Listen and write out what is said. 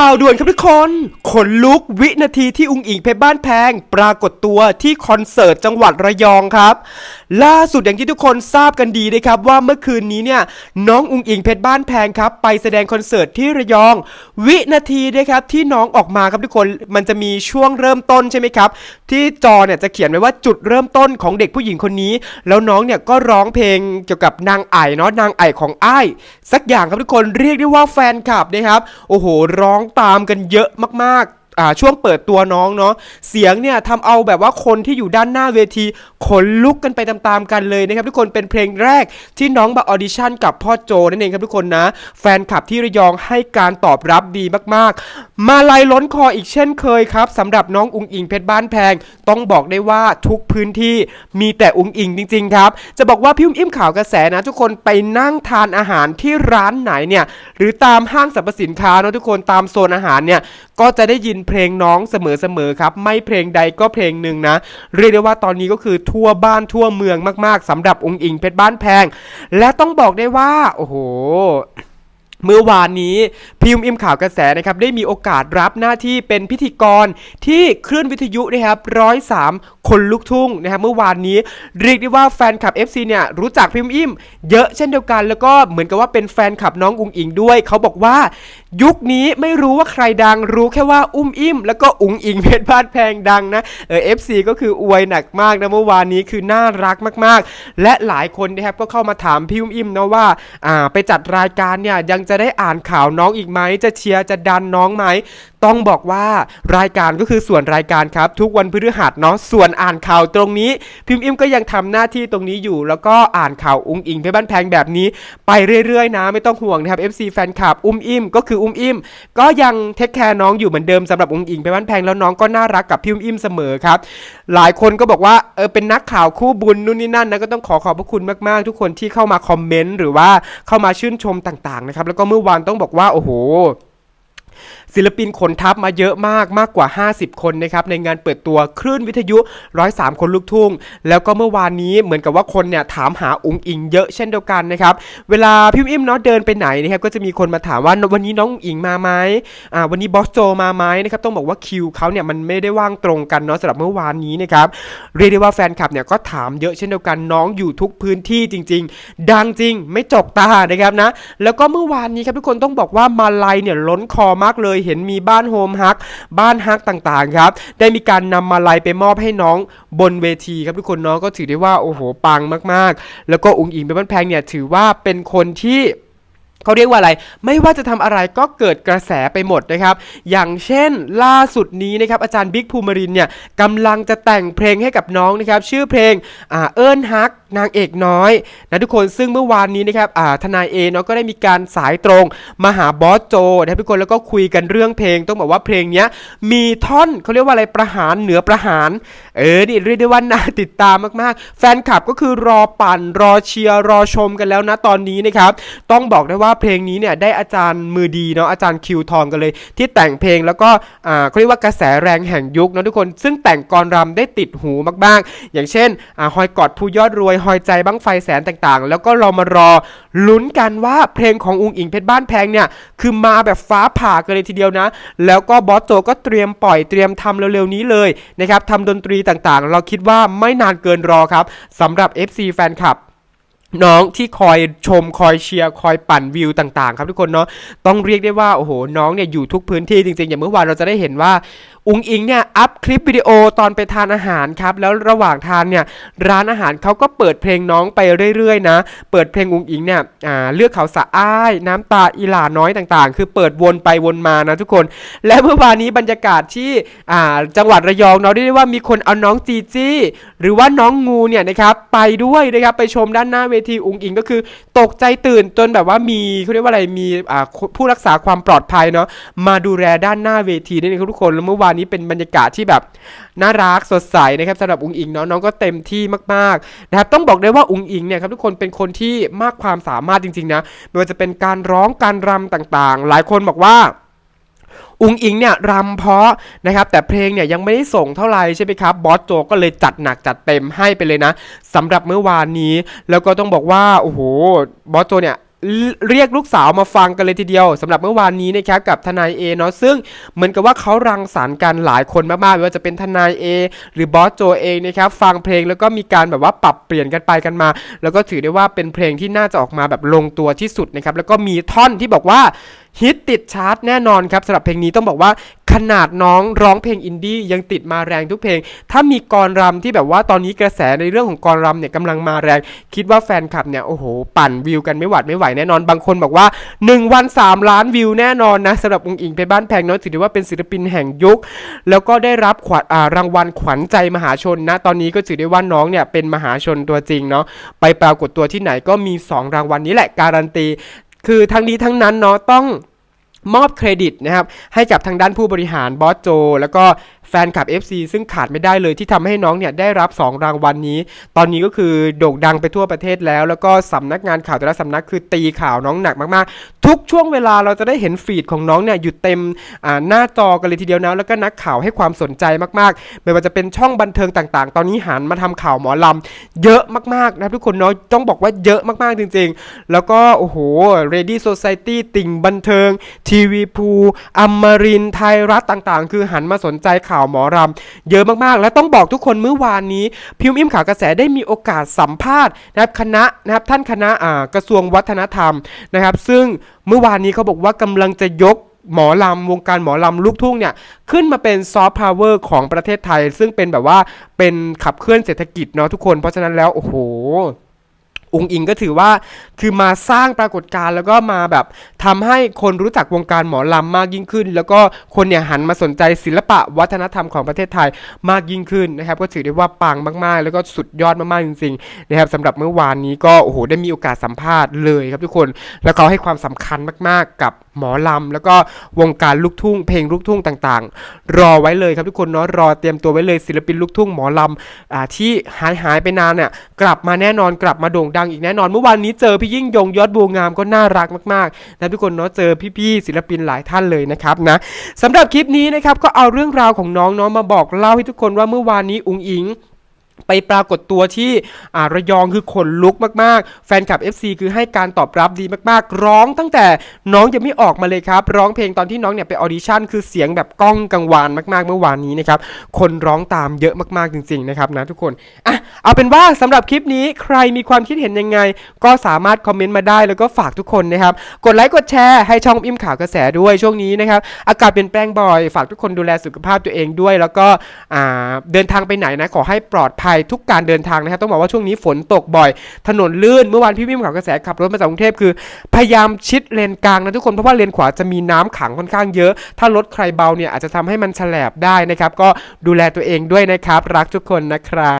ข่าวด่วนครับทุกคน ขนลุกวินาทีที่อุงอิงเพชรบ้านแพง ปรากฏตัวที่คอนเสิร์ตจังหวัดระยองครับ ล่าสุดอย่างที่ทุกคนทราบกันดีนะครับว่าเมื่อคืนนี้เนี่ยน้องอุงอิงเพชรบ้านแพงครับ ไปแสดงคอนเสิร์ตที่ระยอง วินาทีนะครับที่น้องออกมาครับทุกคนมันจะมีช่วงเริ่มต้นใช่ไหมครับ ที่จอเนี่ยจะเขียนไว้ว่าจุดเริ่มต้นของเด็กผู้หญิงคนนี้ แล้วน้องเนี่ยก็ร้องเพลงเกี่ยวกับนางไอ่เนาะนางไอ่ของไอ้สักอย่างครับทุกคนเรียกได้ว่าแฟนคลับนะครับโอ้โหร้องตามกันเยอะมากๆอ่าช่วงเปิดตัวน้องเนาะเสียงเนี่ยทำเอาแบบว่าคนที่อยู่ด้านหน้าเวทีขนลุกกันไปตามๆกันเลยนะครับทุกคนเป็นเพลงแรกที่น้องมาออดิชั่นกับพ่อโจนั่นเองครับทุกคนนะ แฟนคลับที่ระยองให้การตอบรับดีมากๆมาลายล้นคออีกเช่นเคยครับสำหรับน้องอุงอิงเพชรบ้านแพง ต้องบอกได้ว่าทุกพื้นที่มีแต่อุงอิงจริง ๆ ครับ จะบอกว่าพี่อุ้มอิ่มข่าวกระแสนะ ทุกคนไปนั่งทานอาหารที่ร้านไหนเนี่ย หรือตามห้างสรรพสินค้าเนาะทุกคนตามโซนอาหารเนี่ย ก็จะได้ยินเพลงน้องเสมอๆครับ ไม่เพลงใดก็เพลงหนึ่งนะเรียกได้ว่าตอนนี้ก็คือทั่วบ้านทั่วเมืองมากๆสำหรับอุงอิงเพชรบ้านแพง และต้องบอกได้ว่า โอ้โหเมื่อวานนี้ พิมพ์อิมข่าวกระแสนะครับได้มีโอกาสรับหน้าที่เป็นพิธีกรที่คลื่นวิทยุนะครับร้อยสามคนลุกทุ่งนะครับเมื่อวานนี้เรียกได้ว่าแฟนคลับ FC เนี่ยรู้จักพิมพ์อิมเยอะเช่นเดียวกัน แล้วก็เหมือนกับว่าเป็นแฟนคลับน้องอุงอิงด้วย เขาบอกว่า ยุคนี้ไม่รู้ว่าใครดังรู้แค่ว่าอุ้มอิมแล้วก็อุงอิงเพชรบ้านแพงดังนะเออ FC ก็คืออวยหนักมากนะเมื่อวานนี้คือน่ารักมาก ๆ และหลายคนนะครับก็เข้ามาถามพี่อุ้มอิมนะว่าอ่าไปจัดรายการเนี่ยยังจะได้อ่านข่าวน้องอีกไหมจะเชียร์จะดันน้องไหมต้องบอกว่ารายการก็คือส่วนรายการครับทุกวันพฤหัสเนาะส่วนอ่านข่าวตรงนี้ พิมพ์อิมก็ยังทำหน้าที่ตรงนี้อยู่ แล้วก็อ่านข่าวอุ้งอิงเพชรบ้านแพงแบบนี้ ไปเรื่อยๆนะไม่ต้องห่วงนะครับ FC แฟนคลับอุ้มอิมก็คืออุ้มอิมก็ยังเทคแคร์น้องอยู่เหมือนเดิมสำหรับอุ้งอิงเพชรบ้านแพงแล้วน้องก็น่ารักกับพี่อุ้มอิมเสมอครับหลายคนก็บอกว่าเออเป็นนักข่าวคู่บุญนู่นนี่นั่นนะก็ต้องขอขอบพระคุณมากๆ ทุกคนที่เข้ามาคอมเมนต์หรือว่าเข้ามาชื่นชมต่างๆนะครับแล้วก็เมื่อวานต้องบอกว่าโอ้โห ศิลปินขนทัพมาเยอะมากมากกว่า 50 คนนะครับในงานเปิดตัวคลื่นวิทยุ 103 คนลูกทุ่ง แล้วก็เมื่อวานนี้เหมือนกับว่าคนเนี่ยถามหาอุงอิงเยอะเช่นเดียวกันนะครับเวลาพี่อิ่มเนาะเดินไปไหนนะครับก็จะมีคนมาถามว่าวันนี้น้องอุ๋งอิงมาไหมอ่าวันนี้บอสโจมาไหมนะครับต้องบอกว่าคิวเขาเนี่ยมันไม่ได้ว่างตรงกันเนาะสำหรับเมื่อวานนี้นะครับเรียกได้ว่าแฟนคลับเนี่ยก็ถามเยอะเช่นเดียวกันน้องอยู่ทุกพื้นที่จริง ๆ ดังจริงไม่จกตานะครับนะแล้วก็เมื่อวานนี้ครับทุกคนต้องบอกว่ามาลัยเนี่ยล้นคอมากเลยเห็นมีบ้านโฮมฮัก บ้านฮักต่างๆครับ ได้มีการนำมาลัยไปมอบให้น้องบนเวทีครับทุกคนเนาะก็ถือได้ว่าโอ้โหปังมากๆ แล้วก็อุ๋งอิงเป็นบ้านแพงเนี่ยถือว่าเป็นคนที่เขาเรียกว่าอะไร ไม่ว่าจะทำอะไรก็เกิดกระแสไปหมดนะครับ อย่างเช่นล่าสุดนี้นะครับอาจารย์บิ๊กภูมิรินเนี่ยกำลังจะแต่งเพลงให้กับน้องนะครับ ชื่อเพลงอ่าเอิญฮักนางเอกน้อยนะทุกคนซึ่งเมื่อวานนี้นะครับทนายเอเนาะก็ได้มีการสายตรงมาหาบอสโจนะทุกคนแล้วก็คุยกันเรื่องเพลงต้องบอกว่าเพลงเนี้ยมีท่อนเขาเรียกว่าอะไรประหารเหนือประหาร เออนี่เรียกได้ว่าน่าติดตามมากๆ แฟนคลับก็คือรอปั่นรอเชียร์รอชมกันแล้วนะตอนนี้นะครับต้องบอกได้ว่าเพลงนี้เนี่ยได้อาจารย์มือดีเนาะอาจารย์คิวทองกันเลย ที่แต่งเพลงแล้วก็เขาเรียกว่ากระแสแรงแห่งยุคเนาะทุกคน ซึ่งแต่งกรรำได้ติดหูมากๆ อย่างเช่นอ่าหอยกอดผู้ยอดรวยหอยใจบ้างไฟแสนต่างๆ แล้วก็เรามารอลุ้นกันว่าเพลงของอุงอิงเพชรบ้านแพงเนี่ยคือมาแบบฟ้าผ่ากันเลยทีเดียวนะ แล้วก็บอสโจก็เตรียมปล่อยเตรียมทำเร็วๆนี้เลยนะครับทำดนตรีต่างๆ เราคิดว่าไม่นานเกินรอครับสำหรับ FC แฟนคลับน้องที่คอยชมคอยเชียร์คอยปั่นวิวต่างๆ ครับทุกคนเนาะต้องเรียกได้ว่าโอ้โหน้องเนี่ยอยู่ทุกพื้นที่จริงๆ อย่างเมื่อวานเราจะได้เห็นว่า อุงอิงเนี่ยอัพคลิปวิดีโอตอนไปทานอาหารครับแล้วระหว่างทานเนี่ยร้านอาหารเขาก็เปิดเพลงน้องไปเรื่อยๆนะ เปิดเพลงอุงอิงเนี่ยเลือกเขาสะอ้าย น้ำตาอีหลาน้อยต่างๆ คือเปิดวนไปวนมานะทุกคน และเมื่อวานนี้บรรยากาศที่จังหวัดระยองเนาะได้ว่ามีคนเอาน้องจีจี้หรือว่าน้องงูเนี่ยนะครับไปด้วยนะครับไปชมด้านหน้าเวทีอุงอิงก็คือตกใจตื่นจนแบบว่ามีเขาเรียกว่าอะไรมีผู้รักษาความปลอดภัยเนาะมาดูแลด้านหน้าเวทีนี่นะครับทุกคนแล้วเมื่อวานนี้เป็นบรรยากาศที่แบบน่ารักสดใสนะครับสำหรับอุงอิงเนาะน้องก็เต็มที่มากๆนะครับต้องบอกได้ว่าอุงอิงเนี่ยครับทุกคนเป็นคนที่มากความสามารถจริงๆนะไม่ว่าจะเป็นการร้องการรำต่างๆ หลายคนบอกว่าอุงอิงเนี่ยรำเพาะนะครับแต่เพลงเนี่ยยังไม่ได้ส่งเท่าไหร่ใช่ไหมครับบอสโจก็เลยจัดหนักจัดเต็มให้ไปเลยนะสำหรับเมื่อวานนี้ แล้วก็ต้องบอกว่าโอ้โหบอสโจเนี่ย เรียกลูกสาวมาฟังกันเลยทีเดียวสำหรับเมื่อวานนี้นะครับกับทนายเอเนาะซึ่งเหมือนกับว่าเขารังสรรค์กันหลายคนมากๆไม่ว่าจะเป็นทนายเอหรือบอสโจเองนะครับฟังเพลงแล้วก็มีการแบบว่าปรับเปลี่ยนกันไปกันมา แล้วก็ถือได้ว่าเป็นเพลงที่น่าจะออกมาแบบลงตัวที่สุดนะครับแล้วก็มีท่อนที่บอกว่าฮิตติดชาร์ตแน่นอนครับสำหรับเพลงนี้ต้องบอกว่า นาดน้องร้องเพลงอินดี้ยังติดมาแรงทุกเพลง ถ้ามีกรรำที่แบบว่าตอนนี้กระแสในเรื่องของกรรำเนี่ยกำลังมาแรง คิดว่าแฟนคลับเนี่ยโอ้โห ปั่นวิวกันไม่หวัดไม่ไหวแน่นอน บางคนบอกว่า 1 วัน 3 ล้านวิวแน่นอนนะสำหรับองค์อิงไปบ้านแพงเนาะถือได้ว่าเป็นศิลปินแห่งยุค แล้วก็ได้รับขวัญรางวัลขวัญใจมหาชนนะ ตอนนี้ก็ถือได้ว่าน้องเนี่ยเป็นมหาชนตัวจริงเนาะไปปรากฏตัวที่ไหนก็มี 2 รางวัลนี้แหละการันตี คือทั้งนี้ทั้งนั้นเนาะต้อง มอบเครดิตนะครับให้กับทางด้านผู้บริหารบอสโจ แล้วก็ แฟนคลับ FC ซึ่งขาดไม่ได้เลยที่ทำให้น้องเนี่ยได้รับ 2 รางวัลนี้ ตอนนี้ก็คือโด่งดังไปทั่วประเทศแล้ว แล้วก็สำนักงานข่าวแต่ละสำนักคือตีข่าวน้องหนักมากๆ ทุกช่วงเวลาเราจะได้เห็นฟีดของน้องเนี่ยอยู่เต็มหน้าจอกันเลยทีเดียวนะแล้วก็นักข่าวให้ความสนใจมากๆ ไม่ว่าจะเป็นช่องบันเทิงต่างๆ ตอนนี้หันมาทำข่าวหมอลำเยอะมากๆนะครับทุกคนเนาะต้องบอกว่าเยอะมากๆจริง ๆ แล้วก็โอ้โห Ready Society ติ่งบันเทิง ทีวีภูอมรินไทยรัฐต่างๆ คือหันมาสนใจข่าวหมอรำเยอะมากๆ และต้องบอกทุกคนเมื่อวานนี้ พิมพ์อิ่มข่าวกระแสได้มีโอกาสสัมภาษณ์นะครับคณะนะครับท่านคณะอ่ากระทรวงวัฒนธรรมนะครับ ซึ่งเมื่อวานนี้เขาบอกว่ากำลังจะยกหมอลำวงการหมอลำลูกทุ่งเนี่ยขึ้นมาเป็นซอฟต์พาวเวอร์ของประเทศไทย ซึ่งเป็นแบบว่าเป็นขับเคลื่อนเศรษฐกิจเนาะทุกคนเพราะฉะนั้นแล้ว โอ้โห องค์อิงก็ถือว่าคือมาสร้างปรากฏการณ์แล้วก็มาแบบทำให้คนรู้จักวงการหมอลำมากยิ่งขึ้น แล้วก็คนเนี่ยหันมาสนใจศิลปะวัฒนธรรมของประเทศไทยมากยิ่งขึ้นนะครับก็ถือได้ว่าปังมากๆ แล้วก็สุดยอดมากๆจริงๆนะครับสำหรับเมื่อวานนี้ก็โอ้โหได้มีโอกาสสัมภาษณ์เลยครับทุกคน แล้วเขาให้ความสำคัญมากๆกับ หมอลำ แล้วก็วงการลูกทุ่ง เพลงลูกทุ่งต่างๆ รอไว้เลยครับทุกคนเนาะรอเตรียมตัวไว้เลยศิลปินลูกทุ่งหมอลำอที่หายหายไปนานเนี่ยกลับมาแน่นอนกลับมาโด่งดังอีกแน่นอนเมื่อวานนี้เจอพี่ยิ่งยงยอดบัวงามก็น่ารักมากๆนะทุกคนเนาะเจอพี่ๆศิลปินหลายท่านเลยนะครับนะสำหรับคลิปนี้นะครับก็เอาเรื่องราวของน้องเนาะมาบอกเล่าให้ทุกคนว่าเมื่อวานนี้อุงอิง ไปปรากฏตัวที่อ่าระยองคือขนลุกมากๆ แฟนคลับ FC คือให้การตอบรับดีมากๆ ร้องตั้งแต่น้องยังไม่ออกมาเลยครับ ร้องเพลงตอนที่น้องเนี่ยไปออดิชั่นคือเสียงแบบก้องกังวานมากๆ เมื่อวานนี้นะครับ คนร้องตามเยอะมากๆจริงๆนะครับนะทุกคนอะเอาเป็นว่าสำหรับคลิปนี้ใครมีความคิดเห็นยังไง ก็สามารถคอมเมนต์มาได้แล้วก็ฝากทุกคนนะครับ กดไลค์กดแชร์ให้ช่องอิ่มข่าวกระแสด้วยช่วงนี้นะครับอากาศเปลี่ยนแปลงบ่อยฝากทุกคนดูแลสุขภาพตัวเองด้วย แล้วก็เดินทางไปไหนนะขอให้ปลอดภัยทุกการเดินทางนะครับต้องบอกว่าช่วงนี้ฝนตกบ่อย ถนนลื่นเมื่อวานพี่วิ่งข่าวกระแสขับรถมาจากกรุงเทพคือ พยายามชิดเลนกลางนะทุกคนเพราะว่าเลนขวาจะมีน้ำขังค่อนข้างเยอะ ถ้ารถใครเบาเนี่ยอาจจะทำให้มันแฉลบได้นะครับก็ดูแลตัวเองด้วยนะครับรักทุกคนนะครับ